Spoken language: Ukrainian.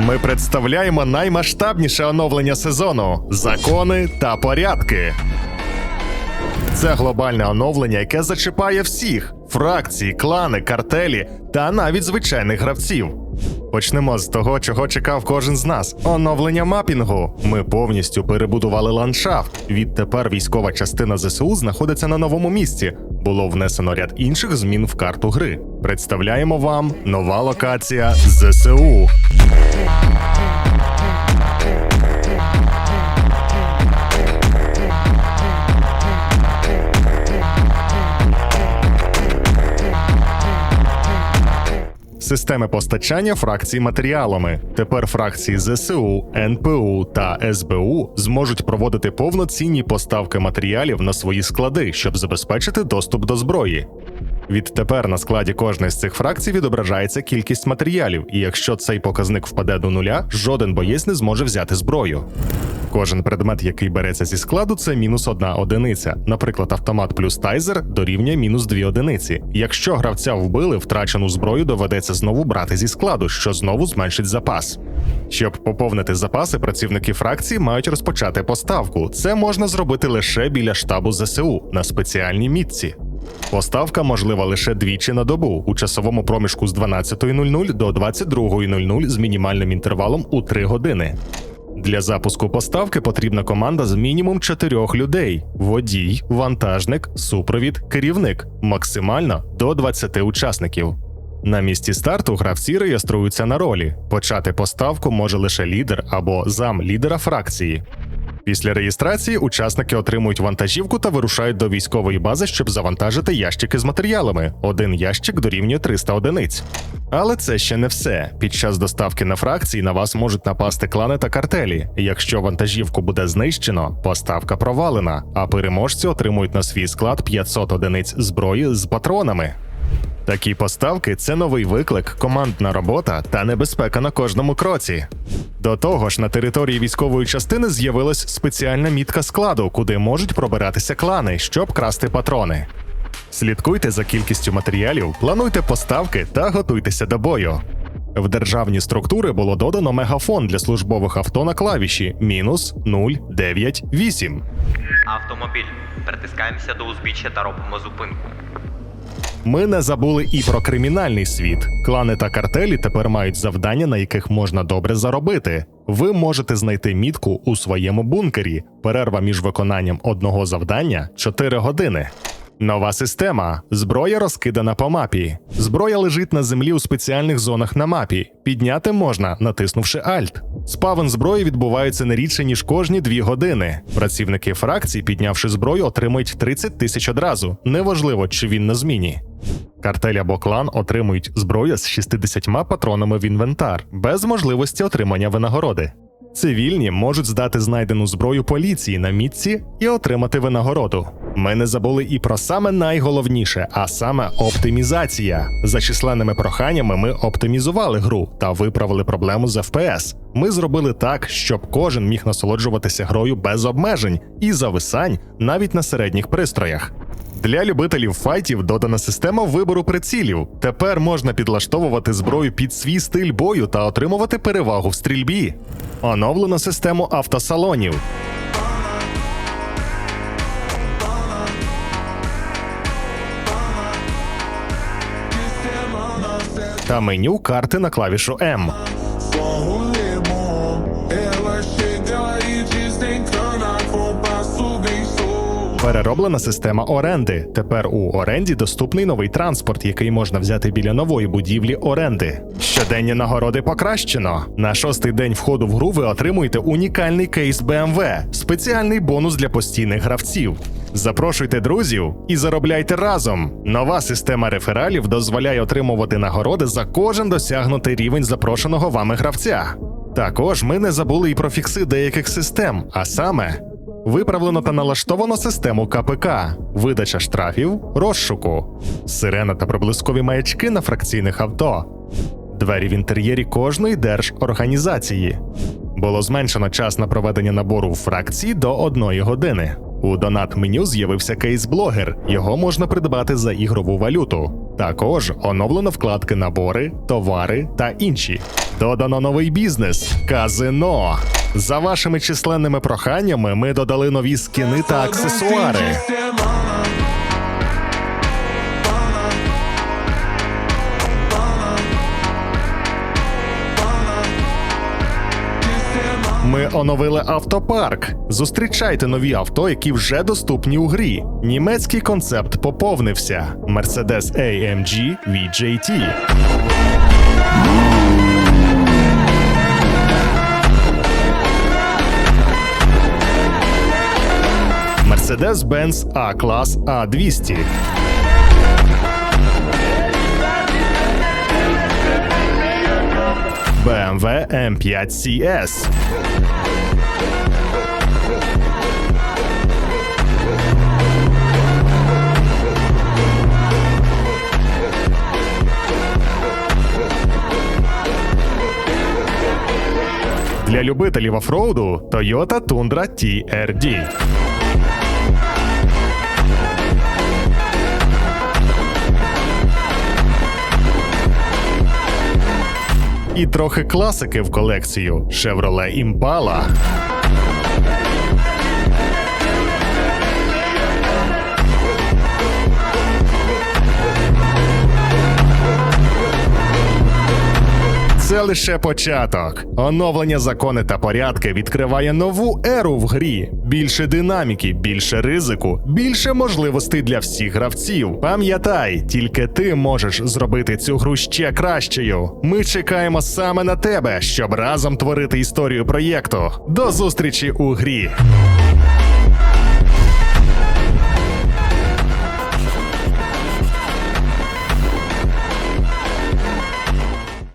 Ми представляємо наймасштабніше оновлення сезону закони та порядки. Це глобальне оновлення, яке зачіпає всіх фракції, клани, картелі та навіть звичайних гравців. Почнемо з того, чого чекав кожен з нас: оновлення мапінгу. Ми повністю перебудували ландшафт. Відтепер військова частина ЗСУ знаходиться на новому місці. Було внесено ряд інших змін в карту гри. Представляємо вам нова локація ЗСУ. Системи постачання фракцій матеріалами. Тепер фракції ЗСУ, НПУ та СБУ зможуть проводити повноцінні поставки матеріалів на свої склади, щоб забезпечити доступ до зброї. Відтепер на складі кожної з цих фракцій відображається кількість матеріалів, і якщо цей показник впаде до нуля, жоден боєць не зможе взяти зброю. Кожен предмет, який береться зі складу, це мінус одна одиниця. Наприклад, автомат плюс тайзер дорівнює мінус дві одиниці. Якщо гравця вбили, втрачену зброю доведеться знову брати зі складу, що знову зменшить запас. Щоб поповнити запаси, працівники фракції мають розпочати поставку. Це можна зробити лише біля штабу ЗСУ на спеціальній мітці. Поставка можлива лише двічі на добу у часовому проміжку з 12.00 до 22.00 з мінімальним інтервалом у 3 години. Для запуску поставки потрібна команда з мінімум чотирьох людей: водій, вантажник, супровід, керівник, максимально до 20 учасників. На місці старту гравці реєструються на ролі. Почати поставку може лише лідер або зам лідера фракції. Після реєстрації учасники отримують вантажівку та вирушають до військової бази, щоб завантажити ящики з матеріалами. Один ящик дорівнює 300 одиниць. Але це ще не все. Під час доставки на фракції на вас можуть напасти клани та картелі. Якщо вантажівку буде знищено, поставка провалена, а переможці отримують на свій склад 500 одиниць зброї з патронами. Такі поставки це новий виклик, командна робота та небезпека на кожному кроці. До того ж, на території військової частини з'явилась спеціальна мітка складу, куди можуть пробиратися клани, щоб красти патрони. Слідкуйте за кількістю матеріалів, плануйте поставки та готуйтеся до бою. В державні структури було додано мегафон для службових авто на клавіші мінус 098. Автомобіль. Притискаємося до узбіччя та робимо зупинку. Ми не забули і про кримінальний світ. Клани та картелі тепер мають завдання, на яких можна добре заробити. Ви можете знайти мітку у своєму бункері. Перерва між виконанням одного завдання 4 години. Нова система. Зброя розкидана по мапі. Зброя лежить на землі у спеціальних зонах на мапі. Підняти можна, натиснувши Alt. Спавен зброї відбувається не рідше, ніж кожні дві години. Працівники фракції, піднявши зброю, отримують 30 тисяч одразу. Неважливо, чи він на зміні. Картель або клан отримують зброю з 60 патронами в інвентар, без можливості отримання винагороди. Цивільні можуть здати знайдену зброю поліції на мітці і отримати винагороду. Ми не забули і про саме найголовніше, а саме оптимізація. За численними проханнями ми оптимізували гру та виправили проблему з FPS. Ми зробили так, щоб кожен міг насолоджуватися грою без обмежень і зависань навіть на середніх пристроях. Для любителів файтів додана система вибору прицілів. Тепер можна підлаштовувати зброю під свій стиль бою та отримувати перевагу в стрільбі. Оновлено систему автосалонів. Та меню карти на клавішу М. Перероблена система оренди. Тепер у оренді доступний новий транспорт, який можна взяти біля нової будівлі оренди. Щоденні нагороди покращено. На шостий день входу в гру ви отримуєте унікальний кейс BMW, спеціальний бонус для постійних гравців. Запрошуйте друзів і заробляйте разом. Нова система рефералів дозволяє отримувати нагороди за кожен досягнутий рівень запрошеного вами гравця. Також ми не забули і про фікси деяких систем, а саме Виправлено та налаштовано систему КПК, видача штрафів, розшуку, сирена та проблискові маячки на фракційних авто, двері в інтер'єрі кожної держорганізації. Було зменшено час на проведення набору в фракції до одної години. У донат меню з'явився кейс-блогер. Його можна придбати за ігрову валюту. Також оновлено вкладки набори, товари та інші. Додано новий бізнес казино. За вашими численними проханнями ми додали нові скіни та аксесуари. Оновили автопарк. Зустрічайте нові авто, які вже доступні у грі. Німецький концепт поповнився: Mercedes AMG VJT. Mercedes-Benz A-клас A200. BMW M5 CS. Любителів офроуду Toyota Tundra TRD. І трохи класики в колекцію Chevrolet Impala. Це лише початок. Оновлення закони та порядки відкриває нову еру в грі. Більше динаміки, більше ризику, більше можливостей для всіх гравців. Пам'ятай, тільки ти можеш зробити цю гру ще кращою. Ми чекаємо саме на тебе, щоб разом творити історію проєкту. До зустрічі у грі.